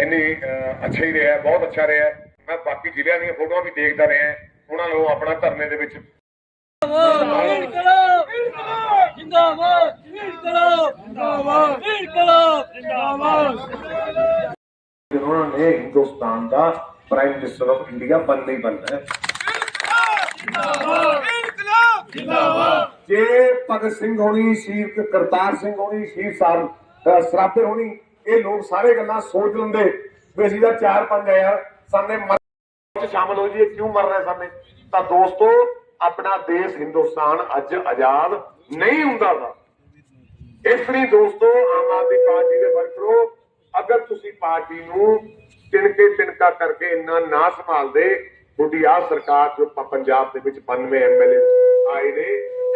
ਇੰਨੀ ਅੱਛਾ ਹੀ ਰਿਹਾ ਬਹੁਤ ਅੱਛਾ ਰਿਹਾ। ਮੈਂ ਬਾਕੀ ਜ਼ਿਲ੍ਹਿਆਂ ਦੀਆਂ ਫੋਟੋਆਂ ਵੀ ਦੇਖਦਾ ਰਿਹਾ। ਉਹਨਾਂ ਨੂੰ ਆਪਣਾ ਧਰਨੇ ਦੇ ਵਿੱਚ ਇਨਕਲਾਬ ਜਿੰਦਾਬਾਦ ਇਨਕਲਾਬ ਜਿੰਦਾਬਾਦ। ਇਨਕਲਾਬ ਜਿੰਦਾਬਾਦ ਉਹਨਾਂ ਨੇ ਹਿੰਦੁਸਤਾਨ ਦਾ ਪ੍ਰਾਈਮ ਮਿਨਿਸਟਰ ਆਫ ਇੰਡੀਆ ਬਣਨਾ ਹੀ ਬਣਨਾ ਹੈ। ਜੇ ਭਗਤ ਸਿੰਘ ਹੋਣੀ ਸ਼ਹੀਦ ਕਰਤਾਰ ਸਿੰਘ ਹੋਣੀ ਸ਼ਹੀਦ ਸਾਹਿਬ ਸਰਾਭੇ ਹੋਣੀ ਇਹ ਲੋਕ ਸਾਰੇ ਗੱਲਾਂ ਸੋਚ ਲੈਂਦੇ ਵੀ ਅਸੀਂ ਤਾਂ ਚਾਰ ਪੰਜ ਆ, ਸਾਨੇ ਮਰ ਸ਼ਾਮਲ ਹੋ ਜੀ ਕਿਉਂ ਮਰ ਰਹੇ ਸਾਨੇ? ਤਾਂ ਦੋਸਤੋ, ਆਪਣਾ ਦੇਸ਼ ਹਿੰਦੁਸਤਾਨ ਅੱਜ ਆਜ਼ਾਦ ਨਹੀਂ ਹੁੰਦਾ ਦਾ ਇਸ ਲਈ ਦੋਸਤੋ, ਆਮ ਆਦਮੀ ਪਾਰਟੀ ਦੇ ਵਰਕਰੋ ਅਗਰ ਤੁਸੀਂ ਪਾਰਟੀ ਨੂੰ ਤਿਣਕੇ ਤਿਣਕਾ ਕਰਕੇ ਇੰਨਾ ਨਾ ਸੰਭਾਲਦੇ, ਤੁਹਾਡੀ ਆ ਸਰਕਾਰ ਜੋ ਪ- ਪੰਜਾਬ ਦੇ ਵਿੱਚ 92 ਐਮਐਲਏ ਆਏ ਨੇ,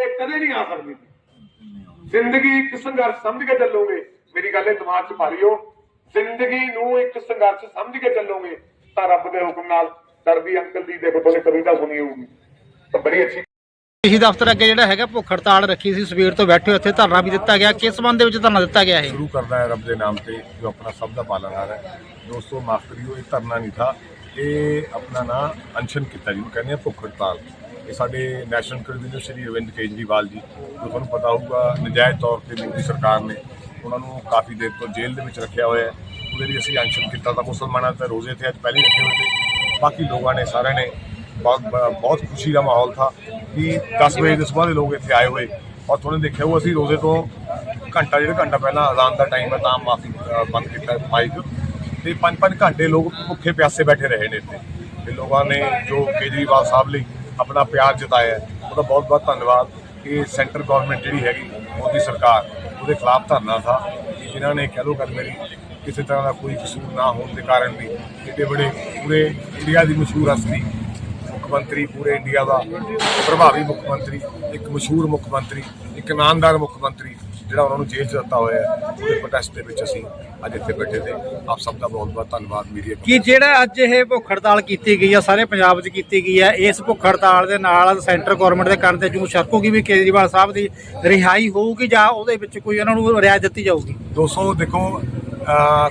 ਇਹ ਕਦੇ ਨਹੀਂ ਆ ਸਕਦੀ। ਜ਼ਿੰਦਗੀ ਇੱਕ ਸੰਘਰਸ਼ ਸਮਝ ਕੇ ਚੱਲੋਗੇ। ਮੇਰੀ ਗੱਲ ਇਹ ਦਿਮਾਗ 'ਚ ਭਾਲਿਓ ਜ਼ਿੰਦਗੀ ਨੂੰ ਇੱਕ ਸੰਘਰਸ਼ ਸਮਝ ਕੇ ਚੱਲੋਗੇ ਤਾਂ ਰੱਬ ਦੇ ਹੁਕਮ ਨਾਲ ਦਰਦੀ ਅੰਕਲ ਦੀ ਦੇਖੋ ਤੁਹਾਨੇ ਕਵਿਤਾ ਸੁਣੀ ਹੋਊਗੀ। ਤਾਂ ਬੜੀ ਅੱਛੀ ਕ੍ਰਿਸ਼ੀ ਦਫ਼ਤਰ ਅੱਗੇ ਜਿਹੜਾ ਹੈਗਾ ਭੁੱਖ ਹੜਤਾਲ ਰੱਖੀ ਸੀ ਸਵੇਰ ਤੋਂ ਬੈਠੇ ਉੱਥੇ ਧਰਨਾ ਵੀ ਦਿੱਤਾ ਗਿਆ। ਕਿਸ ਸੰਬੰਧ ਦੇ ਵਿੱਚ ਧਰਨਾ ਦਿੱਤਾ ਗਿਆ ਇਹ? ਸ਼ੁਰੂ ਕਰਨਾ ਹੈ ਰੱਬ ਦੇ ਨਾਮ ਤੇ ਜੋ ਆਪਣਾ ਸਭ ਦਾ ਪਾਲਣਹਾਰ ਹੈ। ਦੋਸਤੋ ਮਾਫ ਕਰਿਓ ਇਹ ਧਰਨਾ ਨਹੀਂ ਥਾ। ਇਹ ਆਪਣਾ ਨਾ ਅਨਸ਼ਨ ਕੀਤਾ ਜਿਹਨੂੰ ਕਹਿੰਦੇ ਆ ਭੁੱਖ ਹੜਤਾਲ। ਇਹ ਸਾਡੇ ਨੈਸ਼ਨਲ ਕਨਵੀਨਰ ਸ਼੍ਰੀ ਅਰਵਿੰਦ ਕੇਜਰੀਵਾਲ ਜੀ ਤੁਹਾਨੂੰ ਪਤਾ ਹੋਊਗਾ ਨਜਾਇਜ਼ ਤੌਰ ਤੇ ਮੋਦੀ ਸਰਕਾਰ ਨੇ ਉਹਨਾਂ ਨੂੰ ਕਾਫੀ ਦੇਰ ਤੋਂ ਜੇਲ੍ਹ ਦੇ ਵਿੱਚ ਰੱਖਿਆ ਹੋਇਆ ਹੈ। ਉਹਦੇ ਲਈ ਅਸੀਂ ਅਨਸ਼ਨ ਕੀਤਾ ਤਾਂ ਮੁਸਲਮਾਨਾਂ ਤੇ ਰੋਜ਼ੇ ਤੇ ਅੱਜ ਪਹਿਲੇ ਰੱਖੇ ਹੋਏ ਤੇ ਬਾਕੀ ਲੋਕਾਂ ਨੇ, ਸਾਰਿਆਂ ਨੇ ਬਹੁਤ ਬਹੁਤ ਖੁਸ਼ੀ ਦਾ ਮਾਹੌਲ ਥਾ ਕਿ 10 ਵਜੇ ਦੇ ਸਵੇਰ ਦੇ ਲੋਕ ਇੱਥੇ ਆਏ ਹੋਏ ਔਰ ਤੁਹਾਨੂੰ ਦੇਖਿਆ ਉਹ ਅਸੀਂ ਰੋਜ਼ੇ ਤੋਂ ਘੰਟਾ, ਡੇਢ ਘੰਟਾ ਪਹਿਲਾਂ ਅਜ਼ਾਨ ਦਾ ਟਾਈਮ ਹੈ ਤਾਂ ਮਾਫੀ ਬੰਦ ਕੀਤਾ ਮਾਈਕ। ਤੇ ਪੰਜ ਪੰਜ ਘੰਟੇ ਲੋਕ ਭੁੱਖੇ ਪਿਆਸੇ ਬੈਠੇ ਰਹੇ ਨੇ ਇੱਥੇ। ਤੇ ਲੋਕਾਂ ਨੇ ਜੋ ਕੇਜਰੀਵਾਲ ਸਾਹਿਬ ਲਈ ਆਪਣਾ ਪਿਆਰ ਜਤਾਇਆ ਉਹਦਾ ਬਹੁਤ ਬਹੁਤ ਧੰਨਵਾਦ ਕਿ ਸੈਂਟਰ ਗਵਰਨਮੈਂਟ ਜਿਹੜੀ ਹੈਗੀ ਮੋਦੀ ਸਰਕਾਰ ਉਹਦੇ ਖਿਲਾਫ ਧਰਨਾ ਥਾ, ਜਿਨ੍ਹਾਂ ਨੇ ਕਹਿ ਲੋ ਕਰ ਮੇਰੀ, ਕਿਸੇ ਤਰ੍ਹਾਂ ਦਾ ਕੋਈ ਕਸੂਰ ਨਾ ਹੋਣ ਦੇ ਕਾਰਨ ਵੀ ਇਹਦੇ ਬੜੇ ਪੂਰੇ ਇੰਡੀਆ ਦੀ ਮਸ਼ਹੂਰ ਹਸਤੀ, ਮੁੱਖ ਮੰਤਰੀ, ਪੂਰੇ ਇੰਡੀਆ ਦਾ ਪ੍ਰਭਾਵੀ ਮੁੱਖ ਮੰਤਰੀ, ਇੱਕ ਮਸ਼ਹੂਰ ਮੁੱਖ ਮੰਤਰੀ, ਇੱਕ ਨਾਮਦਾਰ ਮੁੱਖ ਮੰਤਰੀ ਜਿਹੜਾ ਉਹਨਾਂ ਨੂੰ ਜੇਲ੍ਹ 'ਚ ਦਿੱਤਾ ਹੋਇਆ ਹੈ ਉਹਦੇ ਪ੍ਰੋਟੈਸਟ ਦੇ ਵਿੱਚ ਅਸੀਂ ਅੱਜ ਇੱਥੇ ਬੈਠੇ ਤੇ ਆਪ ਸਭ ਦਾ ਬਹੁਤ ਬਹੁਤ ਧੰਨਵਾਦ ਮੀਡੀਆ ਕਿ ਜਿਹੜਾ ਅੱਜ ਇਹ ਭੁੱਖ ਹੜਤਾਲ ਕੀਤੀ ਗਈ ਆ ਸਾਰੇ ਪੰਜਾਬ 'ਚ ਕੀਤੀ ਗਈ ਆ ਇਸ ਭੁੱਖ ਹੜਤਾਲ ਦੇ ਨਾਲ ਸੈਂਟਰ ਗਵਰਨਮੈਂਟ ਦੇ ਕੰਨ ਤੇ ਜੂ ਸ਼ਰਕੂਗੀ ਵੀ ਕੇਜਰੀਵਾਲ ਸਾਹਿਬ ਦੀ ਰਿਹਾਈ ਹੋਊਗੀ ਜਾਂ ਉਹਦੇ ਵਿੱਚ ਕੋਈ ਉਹਨਾਂ ਨੂੰ ਰਿਆਇਤ ਦਿੱਤੀ ਜਾਊਗੀ? ਦੋਸਤੋ ਦੇਖੋ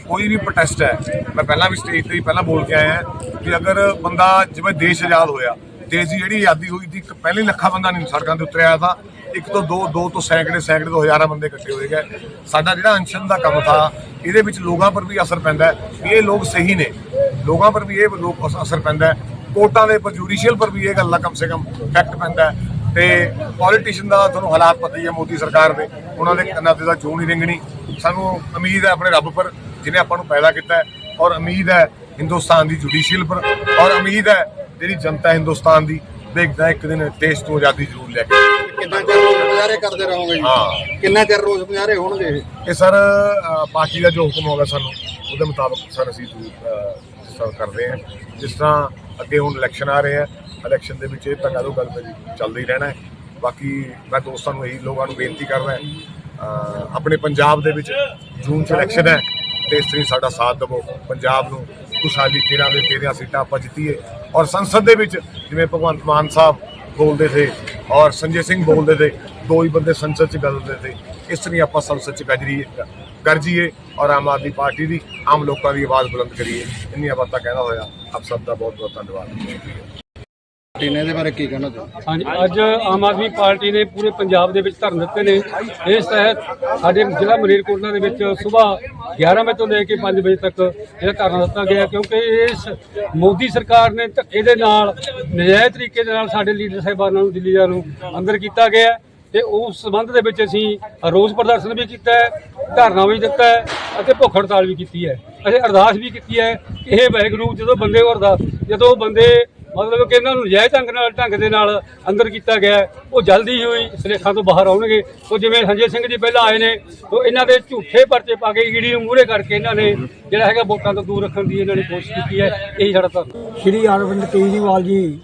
ਕੋਈ ਵੀ ਪ੍ਰੋਟੈਸਟ ਹੈ ਮੈਂ ਪਹਿਲਾਂ ਵੀ ਸਟੇਜ ਤੇ ਪਹਿਲਾਂ ਬੋਲ ਕੇ ਆਇਆ ਕਿ ਅਗਰ ਬੰਦਾ ਜਿਵੇਂ ਦੇਸ਼ ਆਜ਼ਾਦ ਹੋਇਆ ਦੇਸ਼ ਦੀ ਜਿਹੜੀ ਆਜ਼ਾਦੀ ਹੋਈ ਸੀ ਪਹਿਲੇ ਲੱਖਾਂ ਬੰਦਾ ਨਹੀਂ ਸੜਕਾਂ ਤੇ ਉਤਰਿਆ ਤਾਂ ਇੱਕ ਤੋਂ ਦੋ ਦੋ ਤੋਂ ਸੈਂਕੜੇ ਸੈਂਕੜੇ ਤੋਂ ਹਜ਼ਾਰਾਂ ਬੰਦੇ ਇਕੱਠੇ ਹੋਏ ਗਏ। ਸਾਡਾ ਜਿਹੜਾ ਅਨਸ਼ਨ ਦਾ ਕੰਮ ਥਾ, ਇਹਦੇ ਵਿੱਚ ਲੋਕਾਂ ਪਰ ਵੀ ਅਸਰ ਪੈਂਦਾ ਹੈ ਇਹ ਲੋਕ ਸਹੀ ਨੇ। ਲੋਕਾਂ ਪਰ ਵੀ ਇਹ ਲੋਕ ਅਸਰ ਪੈਂਦਾ ਹੈ। ਕੋਰਟਾਂ ਦੇ ਪਰ ਜੁਡੀਸ਼ੀਅਲ ਪਰ ਵੀ ਇਹ ਗੱਲ ਦਾ ਕਮ ਸੇ ਕਮ ਇਫੈਕਟ ਪੈਂਦਾ ਹੈ। ਤੇ ਪੋਲੀਟੀਸ਼ੀਅਨ ਦਾ ਤੁਹਾਨੂੰ ਹਾਲਾਤ ਪਤਾ ਹੀ ਹੈ, ਮੋਦੀ ਸਰਕਾਰ ਦੇ। ਉਹਨਾਂ ਦੇ ਕੰਨਾਂ ਤੇ ਤਾਂ ਚੋਣ ਨਹੀਂ ਰਿੰਗਣੀ। ਸਾਨੂੰ ਉਮੀਦ ਹੈ ਆਪਣੇ ਰੱਬ ਪਰ, ਜਿਹਨੇ ਆਪਾਂ ਨੂੰ ਪੈਦਾ ਕੀਤਾ ਹੈ। ਔਰ ਉਮੀਦ ਹੈ ਹਿੰਦੁਸਤਾਨ ਦੀ ਜੁਡੀਸ਼ੀਅਲ ਪਰ, ਔਰ ਉਮੀਦ ਹੈ ਜਿਹੜੀ ਜਨਤਾ ਹਿੰਦੁਸਤਾਨ ਦੀ, ਦੇਖਦਾ ਇੱਕ ਦਿਨ ਦੇਸ਼ ਤੋਂ ਆਜ਼ਾਦੀ ਜ਼ਰੂਰ ਲੈ ਕੇ ਕਿੰਨਾ ਚਿਰ ਰੋਜ਼ ਮੁਜ਼ਾਹਰੇ ਕਰਦੇ ਰਹੋਗੇ ਜੀ? ਹਾਂ। ਕਿੰਨਾ ਚਿਰ ਰੋਜ਼ ਮੁਜ਼ਾਹਰੇ ਹੋਣਗੇ ਇਹ? ਇਹ ਸਰ ਅ, ਪਾਰਟੀ ਦਾ ਜੋ ਹੁਕਮ ਹੋਗਾ ਸਾਨੂੰ ਉਹਦੇ ਮੁਤਾਬਕ ਸਰ ਅਸੀਂ ਸਰ ਕਰਦੇ ਹਾਂ। ਜਿਸ ਤਰ੍ਹਾਂ ਅੱਗੇ ਹੁਣ ਇਲੈਕਸ਼ਨ ਆ ਰਹੇ ਆ ਇਲੈਕਸ਼ਨ ਦੇ ਵਿੱਚ ਇਹ ਤਾਂ ਗੱਲ ਗੱਲ ਜੀ ਚੱਲਦਾ ਹੀ ਰਹਿਣਾ ਹੈ। ਬਾਕੀ ਮੈਂ ਦੋਸਤਾਂ ਨੂੰ ਇਹੀ ਲੋਕਾਂ ਨੂੰ ਬੇਨਤੀ ਕਰਦਾ ਅ, ਆਪਣੇ ਪੰਜਾਬ ਦੇ ਵਿੱਚ ਜੂਨ ਚ ਇਲੈਕਸ਼ਨ ਹੈ ਤੇ ਇਸ ਲਈ ਸਾਡਾ ਸਾਥ ਦਿਵੋ। ਪੰਜਾਬ ਨੂੰ ਖੁਸ਼ਹਾਲੀ 13 ਦੇ 13 ਸੀਟਾਂ ਆਪਾਂ ਜਿੱਤੀਏ। ਔਰ ਸੰਸਦ ਦੇ ਵਿੱਚ ਜਿਵੇਂ ਭਗਵੰਤ ਮਾਨ ਸਾਹਿਬ ਬੋਲਦੇ ਥੇ ਔਰ ਸੰਜੇ ਸਿੰਘ ਬੋਲਦੇ ਥੇ, ਦੋ ਹੀ ਬੰਦੇ ਸੰਸਦ ਚ ਗੱਲਦੇ ਥੇ। ਇਸ ਤਰ੍ਹਾਂ ਆਪਾਂ ਸੰਸਦ ਚ ਗਜਰੀਏ ਗਰਜੀਏ ਔਰ ਆਮ ਆਦਮੀ ਪਾਰਟੀ ਦੀ, ਆਮ ਲੋਕਾਂ ਦੀ ਆਵਾਜ਼ ਬੁਲੰਦ ਕਰੀਏ। ਇੰਨੀਆਂ ਬਾਤਾਂ ਕਹਿਣਾ ਹੋਇਆ, ਆਪ ਸਭ ਦਾ ਬਹੁਤ ਬਹੁਤ ਧੰਨਵਾਦ। ਸ਼ੁਕਰੀਆ ਪਾਰਟੀ ਇਹਦੇ ਬਾਰੇ ਕੀ ਕਹਿਣਾ ਚਾਹੁੰਦੇ? ਹਾਂਜੀ, ਅੱਜ ਆਮ ਆਦਮੀ ਪਾਰਟੀ ਨੇ ਪੂਰੇ ਪੰਜਾਬ ਦੇ ਵਿੱਚ ਧਰਨ ਦਿੱਤੇ ਨੇ। ਇਸ ਤਹਿਤ ਸਾਡੇ ਜ਼ਿਲ੍ਹਾ ਮਲੇਰਕੋਟਲਾ ਦੇ ਵਿੱਚ ਸਵੇਰ 11 ਵਜੇ ਤੋਂ ਲੈ ਕੇ 5 ਵਜੇ ਤੱਕ ਇਹ ਧਰਨਾ ਦਿੱਤਾ ਗਿਆ ਕਿਉਂਕਿ ਇਸ ਮੋਦੀ ਸਰਕਾਰ ਨੇ ਧੱਕੇ ਦੇ ਨਾਲ, ਨਜਾਇਜ਼ ਤਰੀਕੇ ਦੇ ਨਾਲ ਸਾਡੇ ਲੀਡਰ ਸਾਹਿਬਾਨਾਂ ਨੂੰ ਦਿੱਲੀਆਂ ਨੂੰ ਅੰਦਰ ਕੀਤਾ ਗਿਆ ਹੈ ਤੇ ਉਸ ਸੰਬੰਧ ਦੇ ਵਿੱਚ ਅਸੀਂ ਰੋਸ ਪ੍ਰਦਰਸ਼ਨ ਵੀ ਕੀਤਾ ਹੈ, ਧਰਨਾ ਵੀ ਦਿੱਤਾ ਹੈ ਅਤੇ ਭੁੱਖ ਹੜਤਾਲ ਵੀ ਕੀਤੀ ਹੈ। ਅਸੀਂ ਅਰਦਾਸ ਵੀ ਕੀਤੀ ਹੈ ਕਿ ਇਹ ਵਾਹਿਗੁਰੂ ਜਦੋਂ ਬੰਦੇ ਉਹ ਅਰਦਾਸ ਜਦੋਂ ਬੰਦੇ ਮਤਲਬ ਕਿ ਇਹਨਾਂ ਨੂੰ ਨਜਾਇਜ਼ ਢੰਗ ਨਾਲ ਢੰਗ ਦੇ ਨਾਲ ਅੰਦਰ ਕੀਤਾ ਗਿਆ। ਉਹ ਜਲਦੀ ਹੀ ਹੋਈ ਸਲੇਖਾਂ ਤੋਂ ਬਾਹਰ ਆਉਣਗੇ। ਉਹ ਜਿਵੇਂ ਸੰਜੇ ਸਿੰਘ ਜੀ ਪਹਿਲਾਂ ਆਏ ਨੇ, ਉਹ ਇਹਨਾਂ ਦੇ ਝੂਠੇ ਪਰਚੇ ਪਾ ਕੇ ਈਡੀ ਨੂੰ ਮੂਹਰੇ ਕਰਕੇ ਇਹਨਾਂ ਨੇ ਜਿਹੜਾ ਹੈਗਾ ਵੋਟਾਂ ਤੋਂ ਦੂਰ ਰੱਖਣ ਦੀ ਇਹਨਾਂ ਨੇ ਕੋਸ਼ਿਸ਼ ਕੀਤੀ ਹੈ। ਇਹੀ ਸਾਡਾ ਧੰਨਵਾਦ। ਸ਼੍ਰੀ ਅਰਵਿੰਦ ਕੇਜਰੀਵਾਲ ਜੀ,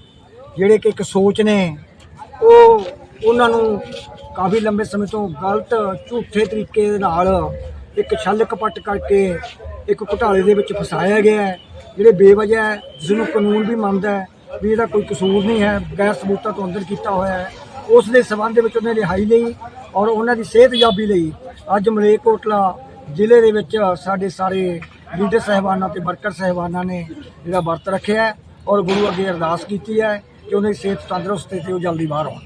ਜਿਹੜੇ ਕਿ ਇੱਕ ਸੋਚ ਨੇ, ਉਹ ਉਹਨਾਂ ਨੂੰ ਕਾਫੀ ਲੰਬੇ ਸਮੇਂ ਤੋਂ ਗਲਤ, ਝੂਠੇ ਤਰੀਕੇ ਦੇ ਨਾਲ ਇੱਕ ਛਲ ਕਪਟ ਕਰਕੇ ਇੱਕ ਘੁਟਾਲੇ ਦੇ ਵਿੱਚ ਫਸਾਇਆ ਗਿਆ ਹੈ। ਜਿਹੜੇ ਬੇਵਜ੍ਹਾ ਜਿਸ ਨੂੰ ਕਾਨੂੰਨ ਵੀ ਮੰਨਦਾ ਹੈ ਵੀ ਇਹਦਾ ਕੋਈ ਕਸੂਰ ਨਹੀਂ ਹੈ ਗੈਰ ਸਬੂਤਾਂ ਤੋਂ ਅੰਦਰ ਕੀਤਾ ਹੋਇਆ ਹੈ। ਉਸ ਦੇ ਸਬੰਧ ਦੇ ਵਿੱਚ ਉਹਨੇ ਰਿਹਾਈ ਲਈ ਔਰ ਉਹਨਾਂ ਦੀ ਸਿਹਤਯਾਬੀ ਲਈ ਅੱਜ ਮਲੇਕੋਟਲਾ ਜ਼ਿਲ੍ਹੇ ਦੇ ਵਿੱਚ ਸਾਡੇ ਸਾਰੇ ਲੀਡਰ ਸਾਹਿਬਾਨਾਂ ਤੇ ਵਰਕਰ ਸਾਹਿਬਾਨਾਂ ਨੇ ਜਿਹੜਾ ਵਰਤ ਰੱਖਿਆ ਔਰ ਗੁਰੂ ਅੱਗੇ ਅਰਦਾਸ ਕੀਤੀ ਹੈ ਕਿ ਉਹਨਾਂ ਦੀ ਸਿਹਤ ਤੰਦਰੁਸਤ ਤੇ ਉਹ ਜਲਦੀ ਬਾਹਰ ਆਉਣ।